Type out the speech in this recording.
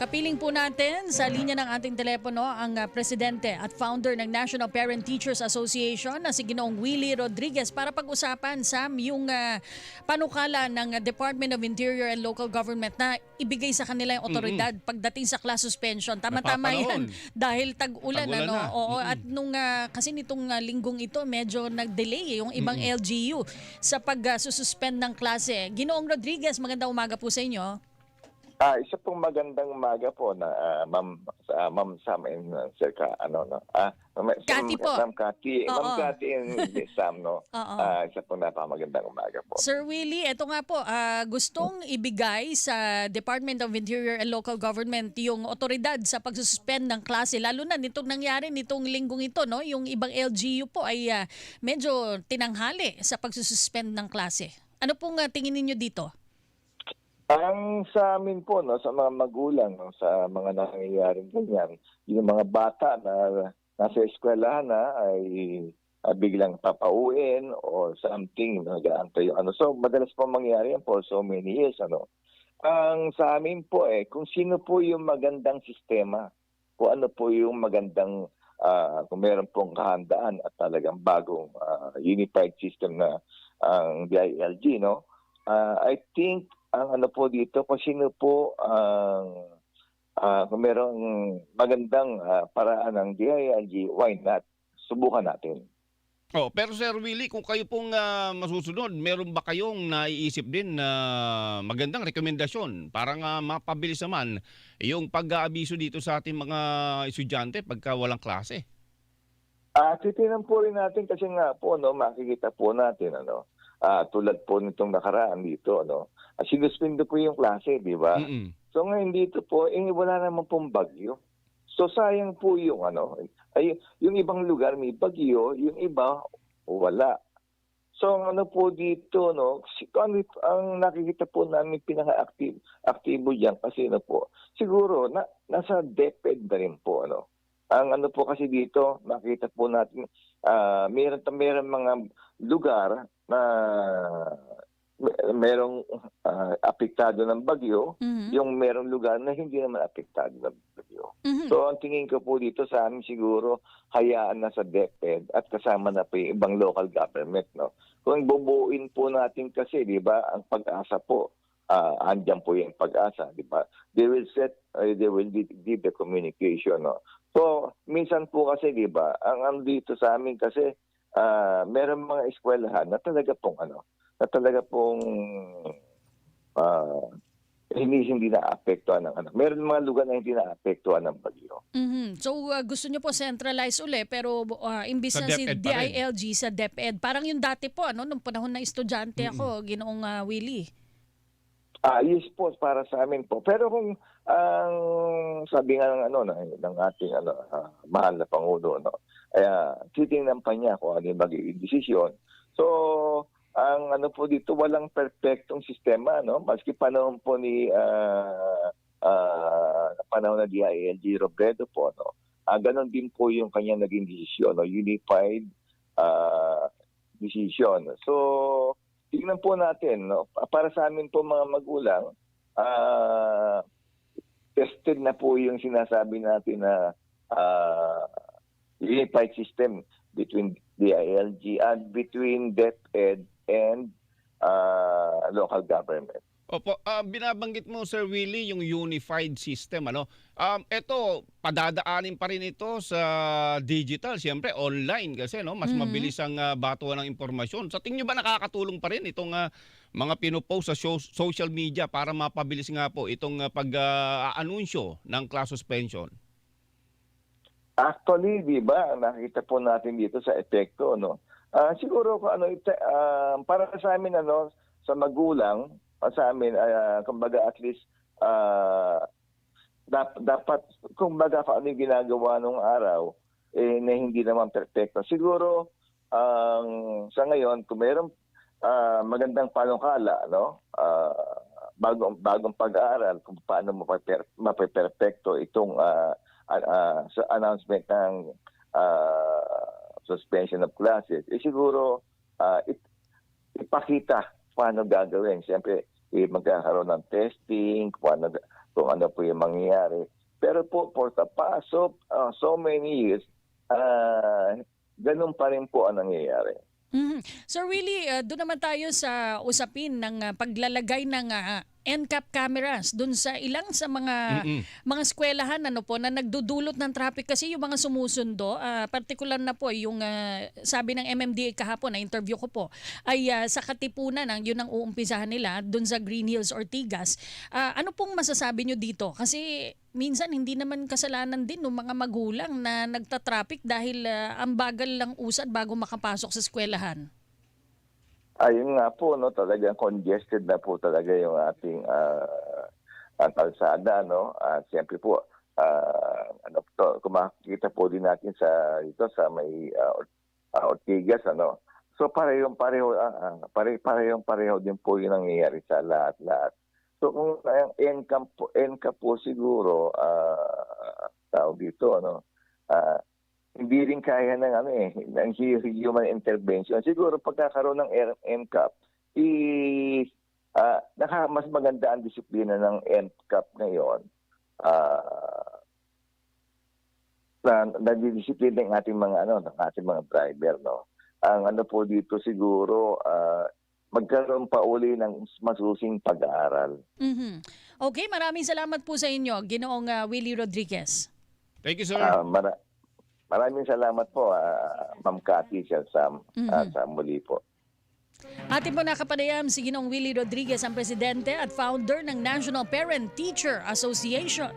Kapiling po natin sa linya ng ating telepono ang uh, presidente at founder ng National Parent Teachers Association na si Ginoong Willie Rodriguez para pag-usapan Sam yung uh, panukala ng uh, Department of Interior and Local Government na ibigay sa kanila yung otoridad pagdating sa class suspension. Tama-tama yan dahil tag-ulan Tag-ulan ano. na. Oo, Mm-mm. at nung uh, kasi nitong uh, linggong ito medyo nag-delay eh, yung ibang LGU sa pag-suspend ng klase. Ginoong Rodriguez, magandang umaga po sa inyo. Ah, isa pong magandang umaga po na ah, Ma'am ah, Ma'am Sam and uh, Sir Ka, ano no. Ah, Ma'am Cathy po. Ma'am Cathy, Oo. Ma'am Cathy and Sam no. Oo. Ah, isa pong napamagandang umaga po. Sir Willie, eto nga po, ah, gustong ibigay sa Department of Interior and Local Government yung otoridad sa pagsuspend ng klase, lalo na nitong nangyari nitong linggong ito, no? yung ibang LGU po ay ah, medyo tinanghali sa pagsususpend ng klase. Ano pong ah, tingin ninyo dito? Ang sa amin po no sa mga magulang no sa mga nangyayaring ganyan, yung mga bata na nasa eskwelahan na ay ah, biglang papauwiin or something nag-aantay ano. So madalas po mangyari yan for so many years ano. Ang sa amin po eh kung sino po yung magandang sistema, kung ano po yung magandang ah, kung meron pong kahandaan at talagang bagong ah, unified system na ang DILG no. Ah, I think ang ano po dito kung sino po ang ah, kung merong magandang ah, paraan ng DILG, why not? Subukan natin. Oh, pero Sir Willie, kung kayo pong ah, masusunod, meron ba kayong naiisip din na magandang rekomendasyon para nga mapabilis naman yung pag-aabiso dito sa ating mga estudyante pagka walang klase? Ah, titinan po rin natin kasi nga po no, makikita po natin ano, ah, tulad po nitong nakaraan dito ano, ah, sinuspendo po yung klase, di ba? Mm-mm. So ngayon dito po, eh, wala naman pong bagyo. So sayang po yung ano, ay yung ibang lugar may bagyo, yung iba wala. So ang ano po dito no, si ano, ang nakikita po namin pinaka-active aktibo diyan kasi ano po, siguro na nasa DepEd na rin po ano. Ang ano po kasi dito, makita po natin ah meron meron mga lugar na merong ah, apektado ng bagyo, Mhm. yung merong lugar na hindi naman apektado ng bagyo. Mhm. So ang tingin ko po dito sa amin siguro hayaan na sa DepEd at kasama na pa yung ibang local government no. Kung bubuuin po natin kasi 'di ba ang pag-asa po ah andyan po yung pag-asa 'di ba. They will set uh, they will give, the communication no. So minsan po kasi 'di ba ang ano dito sa amin kasi ah meron mga eskwelahan na talaga pong ano na talaga pong ah hindi hindi naapektuhan ng ano. Meron mga lugar na hindi naapektuhan ng bagyo. Mhm. So uh, gusto nyo po centralize uli pero uh, imbis Sa na si. DILG sa DepEd, parang yung dati po ano nung panahon na estudyante ako, ginoong uh, Willie. Ah, yes po para sa amin po. Pero kung ang sabi nga ng ano ng, ng ating ano ah, mahal na pangulo no. Ay ah, titingnan pa niya kung ano yung magiging desisyon. So, ang ano po dito walang perpektong sistema no. Maski panahon po ni ah ah, panahon na DILG Robredo po no. Ah, ganon din po yung kanyang naging desisyon no, unified ah decision. So, tingnan po natin, no? para sa amin po mga magulang, ah tested na po yung sinasabi natin na ah, unified system between the ILG and between DepEd and ah, local government. Opo, ah, binabanggit mo Sir Willie yung unified system ano. Um ito padadaanin pa rin ito sa digital, siyempre online kasi no, mas Mhm. mabilis ang ah, batuan ng impormasyon. Sa tingin niyo ba nakakatulong pa rin itong ah, mga pinopost sa sho- social media para mapabilis nga po itong ah, pag-aanunsyo ng class suspension? Actually, di ba, nakita po natin dito sa epekto, no? Ah, siguro ano, ite, ah, para sa amin, ano, sa magulang, ah, sa amin, ah, kumbaga at least, ah, dap, dapat, kumbaga kung ano yung ginagawa nung araw, eh, na hindi naman perfecto. Siguro, ang sa ngayon, kung mayroong ah, magandang panukala, no? Ah, bagong bagong pag-aaral kung paano mapaper, mapeperfecto itong ah, ah, sa announcement ng ah, suspension of classes, eh siguro ah, it, ipakita paano gagawin. Siyempre, eh, magkakaroon ng testing, paano, kung ano po yung mangyayari. Pero po, for the past so, uh, so many years, ah, ganun pa rin po ang nangyayari. Mhm. So really, uh, doon naman tayo sa usapin ng uh, paglalagay ng uh, NCAP cameras doon sa ilang sa mga Mm-mm. mga eskwelahan ano po na nagdudulot ng traffic kasi yung mga sumusundo, ah, particular na po yung ah, sabi ng MMDA kahapon na interview ko po ay ah, sa Katipunan ang yun ang uumpisahan nila doon sa Green Hills Ortigas. Ah, ano pong masasabi nyo dito? Kasi minsan hindi naman kasalanan din ng mga magulang na nagta-traffic dahil ah, ang bagal lang usad bago makapasok sa eskwelahan. Ayun nga po, no, talagang congested na po talaga yung ating ah, ang kalsada, no. At siyempre po, ah, ano to, kung makikita po din natin sa ito sa may ah, Or- ah, Ortigas, ano. So parehong pareho ah, ah, pare parehong pareho din po yung nangyayari sa lahat-lahat. So kung ang NCAP po, NCAP po siguro ah tawag dito ano, ah, hindi rin kaya ng ano eh, ng hu- human intervention. Siguro pagkakaroon ng NCAP, i ah, naka, mas maganda ang disiplina ng NCAP ngayon. Ah na nagdidisiplina ng ating mga ano, ng ating mga driver, no. Ang ano po dito siguro ah, magkaroon pa uli ng masusing pag-aaral. Mhm. Okay, maraming salamat po sa inyo, Ginoong ah, Willie Rodriguez. Thank you, sir. Ah, mara- maraming salamat po, ah, Ma'am Cathy, sa, sa, ah, sa muli po. Atin po nakapanayam si Ginong Willie Rodriguez, ang presidente at founder ng National Parent Teacher Association.